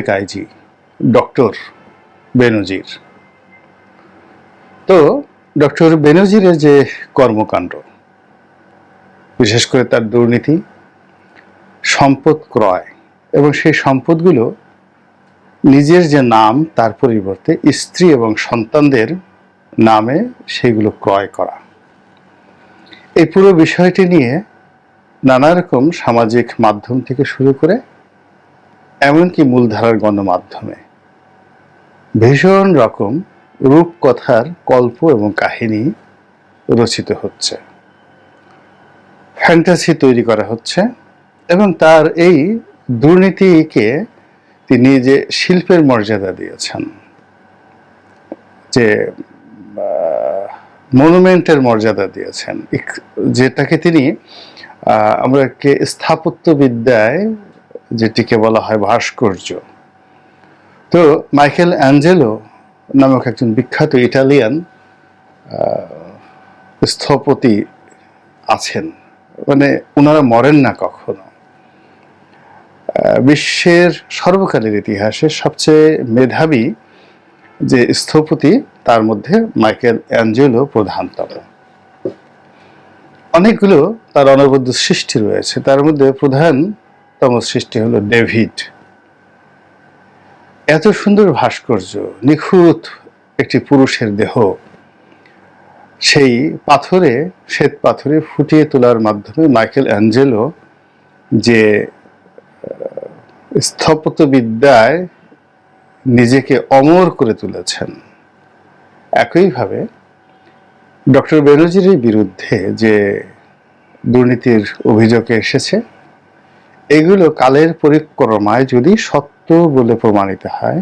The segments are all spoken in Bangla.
সাবেক আইজি, ডক্টর বেনজির। তো, ডক্টর বেনজিরের যে কর্মকাণ্ড, বিশেষ করে তার দুর্নীতি, সম্পদ ক্রয়, এবং সেই সম্পদগুলো নিজের যে নাম, তার পরিবর্তে স্ত্রী এবং সন্তানদের নামে সেগুলো ক্রয় করা। এই পুরো বিষয়টি নিয়ে নানা রকম সামাজিক মাধ্যম থেকে শুরু করে এমনকি মূলধারার গণমাধ্যমে। ভীষণ রকম রূপকথার কল্প এবং কাহিনী রচিত হচ্ছে। ফ্যান্টাসি তৈরি করা হচ্ছে এবং তার এই দুর্নীতিকে তিনি যে শিল্পের মর্যাদা দিয়েছেন, যে মনুমেন্টের মর্যাদা দিয়েছেন যেটাকে তিনি আমরা স্থাপত্যবিদ্যায় যেটিকে বলা হয় ভাস্কর্য। তো মাইকেল অ্যাঞ্জেলো নামক একজন বিখ্যাত ইটালিয়ান স্থপতি আছেন। মানে ওনারা মরেন না কখনো। বিশ্বের সর্বকালের ইতিহাসে সবচেয়ে মেধাবী যে স্থপতি, তার মধ্যে মাইকেল অ্যাঞ্জেলো প্রধানতম। অনেকগুলো তার অনবদ্য সৃষ্টি রয়েছে। তার মধ্যে প্রধানতম সৃষ্টি হলো ডেভিড। এত সুন্দর ভাস্কর্য, নিখুঁত একটি পুরুষের দেহ। সেই পাথরে, শ্বেত পাথরে ফুটিয়ে তোলার মাধ্যমে মাইকেল অ্যাঞ্জেলো যে স্থপতবিদ্যায় নিজেকে অমর করে তুলেছেন, একইভাবে ডক্টর বেনজিরের বিরুদ্ধে যে দুর্নীতির অভিযোগ এসেছে এগুলো কালের পরিক্রমায় যদি সত্য বলে প্রমাণিত হয়,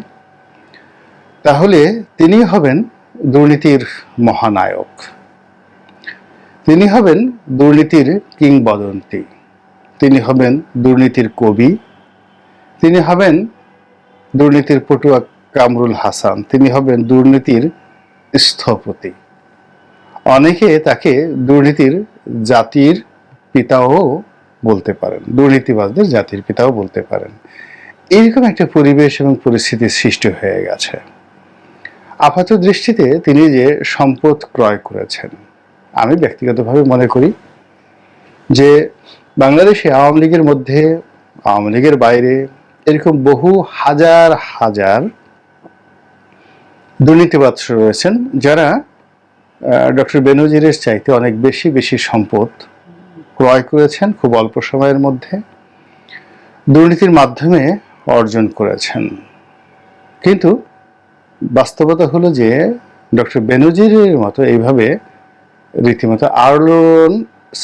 তাহলে তিনি হবেন দুর্নীতির মহানায়ক। তিনি হবেন দুর্নীতির কিংবদন্তি। তিনি হবেন দুর্নীতির কবি। তিনি হবেন দুর্নীতির পটুয়া কামরুল হাসান। তিনি হবেন দুর্নীতির স্থপতি। অনেকে তাকে দুর্নীতির জাতির পিতাও বলতে পারেন, দুর্নীতিবাজদের জাতির পিতাও বলতে পারেন। এইরকম একটা পরিবেশ এবং পরিস্থিতির সৃষ্টি হয়ে গেছে। আপাত দৃষ্টিতে তিনি যে সম্পদ ক্রয় করেছেন, আমি ব্যক্তিগতভাবে মনে করি যে বাংলাদেশে আওয়ামী লীগের মধ্যে, আওয়ামী লীগের বাইরে এরকম বহু হাজার হাজার দুর্নীতিবাদ রয়েছেন যারা ডক্টর বেনজিরের চাইতে অনেক বেশি বেশি সম্পদ ক্রয় করেছেন খুব অল্প সময়ের মধ্যে। দুর্নীতির মাধ্যমে অর্জন করেছেন। কিন্তু বাস্তবতা হলো যে ডক্টর বেনজিরের মতো এইভাবে রীতিমতো আলোড়ন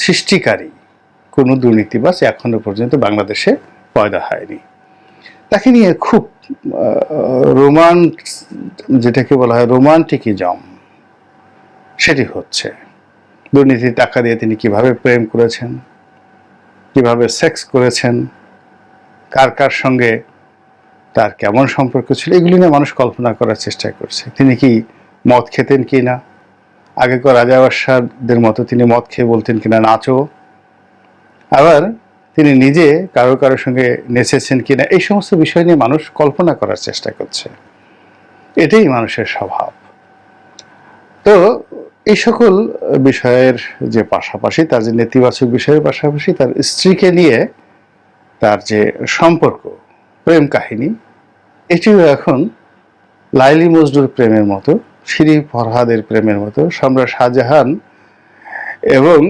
সৃষ্টিকারী কোনো দুর্নীতিবাজ এখনও পর্যন্ত বাংলাদেশে পয়দা হয়নি। তাকে নিয়ে খুব রোমান যেটাকে বলা হয় রোমান্টিকিজম, সেটি হচ্ছে। দুর্নীতির টাকা দিয়ে তিনি কীভাবে প্রেম করেছেন, কীভাবে সেক্স করেছেন, কার কার সঙ্গে তার কেমন সম্পর্ক ছিল, এগুলি নিয়ে মানুষ কল্পনা করার চেষ্টা করছে। তিনি কি মদ খেতেন কি না? আগেকার রাজা বাদশাহদের মতো তিনি মদ খেয়ে বলতেন কিনা নাচো? আবার তিনি নিজে কারও কারোর সঙ্গে নেচেছেন কিনা এই সমস্ত বিষয় নিয়ে মানুষ কল্পনা করার চেষ্টা করছে। এটাই মানুষের স্বভাব। তো এই সকল বিষয়ের যে পাশাপাশি, তার যে নেতিবাচক বিষয়ের পাশাপাশি, তার স্ত্রীকে নিয়ে তার যে সম্পর্ক, প্রেম কাহিনী, এটিও এখন লাইলি মজদুর প্রেমের মতো, শ্রী ফরহাদের প্রেমের মতো, সম্রাট শাহজাহান এবং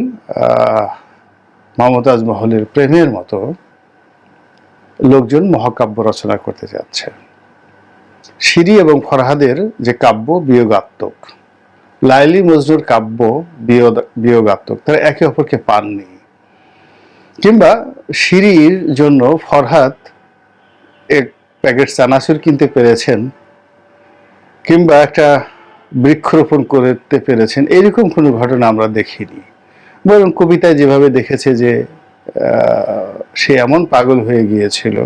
মমতাজ মহলের প্রেমের মতো লোকজন মহাকাব্য রচনা করতে যাচ্ছে। সিরি এবং ফরহাদের যে কাব্য বিয়োগাত্মক। লাইলি মজনুর কাব্য বিয়োগ- বিয়োগাত্মক। তারা একে অপরকে পাননি। কিংবা সিঁড়ির জন্য ফরহাদ এক প্যাকেট চানাচুর কিনতে পেরেছেন, কিংবা একটা বৃক্ষরোপণ করতে পেরেছেন, এরকম কোনো ঘটনা আমরা দেখিনি। বরং কবিতায় যেভাবে দেখেছে যে সে এমন পাগল হয়ে গিয়েছিল,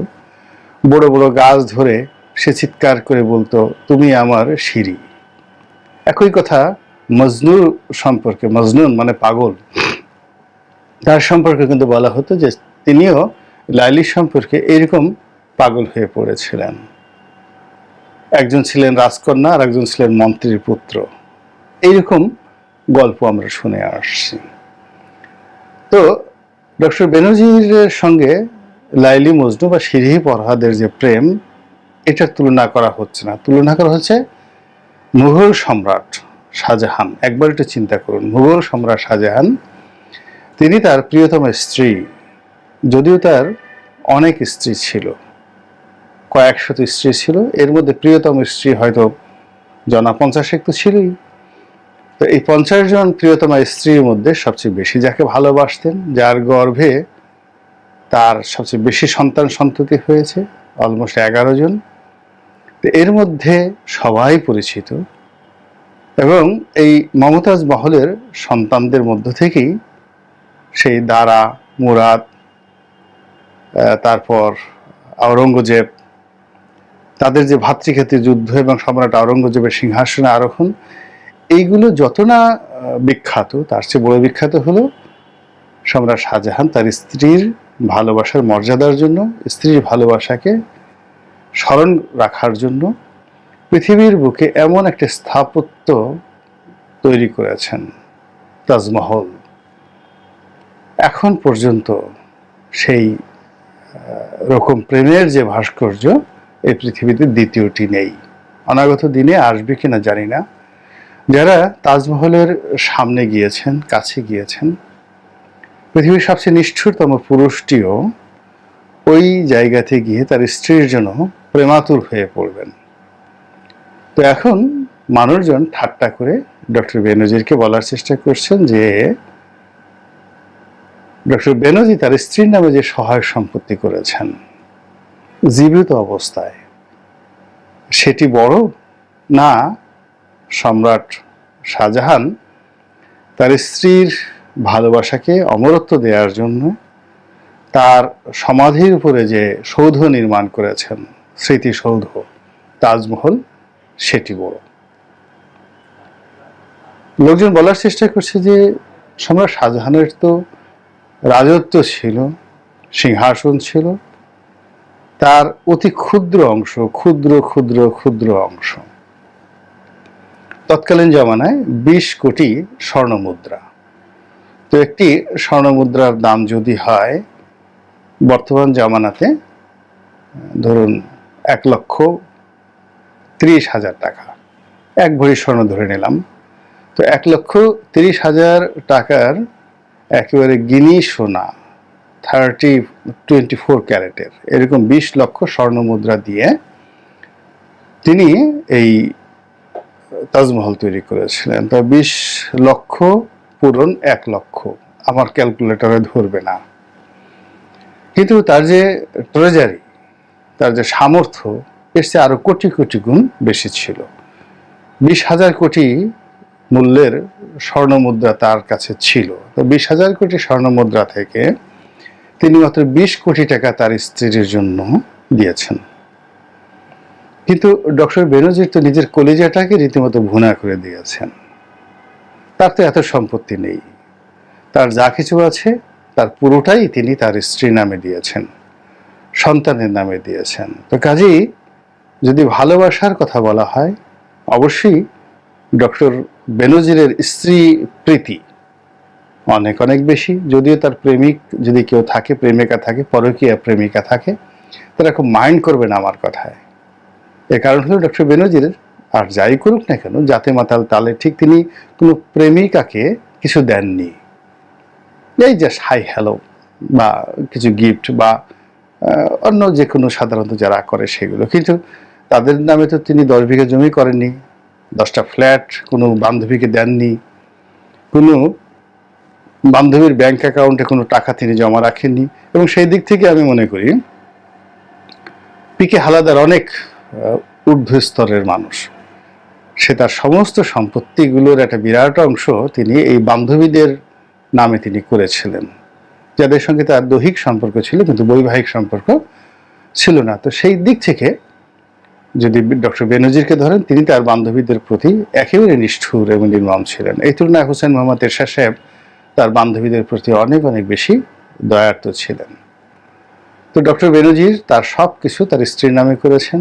বড় বড় গাছ ধরে সে চিৎকার করে বলতো, তুমি আমার সিঁড়ি একই কথা মজনুর সম্পর্কে, মজনুন মানে পাগল। তার সম্পর্কে কিন্তু বলা হতো যে তিনিও লাইলি সম্পর্কে এরকম পাগল হয়ে পড়েছিলেন। একজন ছিলেন রাজকন্যা আর একজন ছিলেন মন্ত্রীর পুত্র। এইরকম গল্প আমরা শুনে আসছি। তো ডক্টর বেনজির সঙ্গে লাইলি মজনু বা সিরিহি পরহাদের যে প্রেম, এটার তুলনা করা হচ্ছে না। তুলনা করা হচ্ছে মুঘল সম্রাট। শাহজাহান। একবার একটু চিন্তা করুন, মুঘল সম্রাট শাহজাহান, তিনি তার প্রিয়তম স্ত্রী, যদিও তার অনেক স্ত্রী ছিল, কয়েকশত স্ত্রী ছিল, এর মধ্যে প্রিয়তম স্ত্রী হয়তো জনা পঞ্চাশেক তো ছিলই। তো এই পঞ্চাশ জন প্রিয়তমা স্ত্রীর মধ্যে সবচেয়ে বেশি যাকে ভালোবাসতেন, যার গর্ভে তার সবচেয়ে বেশি সন্তান সন্ততি হয়েছে, অলমোস্ট এগারো জন, তো এর মধ্যে সবাই পরিচিত। এবং এই মমতাজ মহলের সন্তানদের মধ্য থেকেই সেই দারা, মুরাদ তারপর আওরঙ্গজেব তাদের যে ভাতৃক্ষেত্রে যুদ্ধ এবং সম্রাট আওরঙ্গজেবের সিংহাসনে আরোহণ, এইগুলো যত না বিখ্যাত, তার চেয়ে বড় বিখ্যাত হলো সম্রাট শাহজাহান তার স্ত্রীর ভালোবাসার মর্যাদার জন্য, স্ত্রীর ভালোবাসাকে স্মরণ রাখার জন্য পৃথিবীর বুকে এমন একটা স্থাপত্য তৈরি করেছেন তাজমহল। এখন পর্যন্ত সেই রকম প্রেমের যে ভাস্কর্য এই পৃথিবীতে দ্বিতীয়টি নেই। অনাগত দিনে আসবে কিনা জানি না। যারা তাজমহলের সামনে গিয়েছেন, কাছে গিয়েছেন, পৃথিবীর সবচেয়ে নিষ্ঠুরতম পুরুষটিও ওই জায়গাতে গিয়ে তার স্ত্রীর জন্য প্রেমাতুর হয়ে পড়বেন। তো এখন মানুষজন ঠাট্টা করে ডক্টর বেনজিরকে বলার চেষ্টা করছেন যে, ডক্টর বেনজি তার স্ত্রীর নামে যে সহায় সম্পত্তি করেছেন, জীবিত অবস্থায়, সেটি বড় না সম্রাট শাহজাহান তার স্ত্রীর ভালোবাসাকে অমরত্ব দেওয়ার জন্য তার সমাধির উপরে যে সৌধ নির্মাণ করেছেন, স্মৃতিসৌধ, তাজমহল সেটি বড়। লোকজন বলার চেষ্টা করছে যে, সম্রাট শাহজাহানের তো রাজত্ব ছিল, সিংহাসন ছিল, তার অতি ক্ষুদ্র অংশ, ক্ষুদ্র ক্ষুদ্র ক্ষুদ্র অংশ। তৎকালীন জমানায় বিশ কোটি স্বর্ণমুদ্রা। তো একটি স্বর্ণমুদ্রার দাম যদি হয়, বর্তমান জামানাতে ধরুন এক লক্ষ ত্রিশ হাজার টাকা। এক ভরি স্বর্ণ ধরে নিলাম। তো এক লক্ষ তিরিশ হাজার টাকার একেবারে গিনি সোনা থার্টি টোয়েন্টি ফোর ক্যারেটের। এরকম বিশ লক্ষ স্বর্ণ মুদ্রা দিয়ে তিনি এই তাজমহল তৈরি করেছিলেন। তো বিশ লক্ষ পূরণ এক লক্ষ। আমার ক্যালকুলেটরে ধরবে না। কিন্তু তার যে ট্রেজারি তার যে সামর্থ্য এর চেয়ে আরও কোটি কোটি গুণ বেশি ছিল। বিশ হাজার কোটি মূল্যের স্বর্ণ মুদ্রা তার কাছে ছিল। তো বিশ হাজার কোটি স্বর্ণ মুদ্রা থেকে তিনি মাত্র বিশ কোটি টাকা তার স্ত্রীর জন্য দিয়েছেন। কিন্তু ডক্টর বেনজির তো নিজের কলিজাটাকে রীতিমতো ভুনা করে দিয়েছেন। তার তো এত সম্পত্তি নেই। তার যা কিছু আছে, তার পুরোটাই তিনি তার স্ত্রীর নামে দিয়েছেন, সন্তানের নামে দিয়েছেন। তো কাজেই যদি ভালোবাসার কথা বলা হয়, অবশ্যই ডক্টর বেনজিরের স্ত্রী প্রীতি। অনেক অনেক বেশি। যদিও তার প্রেমিক, যদি কেউ থাকে, প্রেমিকা থাকে, পরকীয়া প্রেমিকা থাকে, তারা খুব মাইন্ড করবে না আমার কথায়। এর কারণ হলো ডক্টর বেনজিরের আর যাই করুক না কেন, জাতে মাতাল তালে ঠিক তিনি কোনো প্রেমিকাকে কিছু দেননি। এই জাস্ট হাই হ্যালো বা কিছু গিফট বা অন্য যে কোনো সাধারণত যারা করে সেগুলো। কিন্তু তাদের নামে তো তিনি দশ বিঘা জমি করেননি, দশটা ফ্ল্যাট, কোনো বান্ধবীকে দেননি, কোনো বান্ধবীর ব্যাংক অ্যাকাউন্টে কোনো টাকা তিনি জমা রাখেননি এবং সেই দিক থেকে আমি মনে করি পিকে হালাদার অনেক স্তরের মানুষ। সে তার সমস্ত সম্পত্তিগুলোর একটা বিরাট অংশ তিনি এই বান্ধবীদের নামে তিনি করেছিলেন। যাদের সঙ্গে তার দৈহিক সম্পর্ক ছিল, কিন্তু বৈবাহিক সম্পর্ক ছিল না। তো সেই দিক থেকে যদি ডক্টর বেনজিরকে ধরেন, তিনি তার বান্ধবীদের প্রতি একেবারে নিষ্ঠুর এবং নির্মম ছিলেন। এই তুলনায় হোসেন মোহাম্মদ এরশা সাহেব তার বান্ধবীদের প্রতি অনেক অনেক বেশি দয়ার্ত ছিলেন। তো ডক্টর বেনজির তার সব কিছু তার স্ত্রীর নামে করেছেন।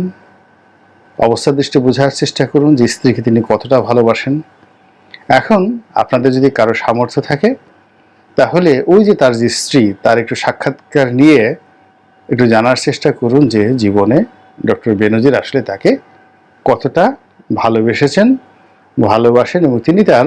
অবস্থা দৃষ্টি বোঝার চেষ্টা করুন যে স্ত্রীকে তিনি কতটা ভালোবাসেন। এখন আপনাদের যদি কারও সামর্থ্য থাকে, তাহলে ওই যে তার যে স্ত্রী, তার একটু সাক্ষাৎকার নিয়ে একটু জানার চেষ্টা করুন যে জীবনে ডক্টর বেনজির আসলে তাকে কতটা ভালোবেসেছেন ভালোবাসেন এবং তিনি তার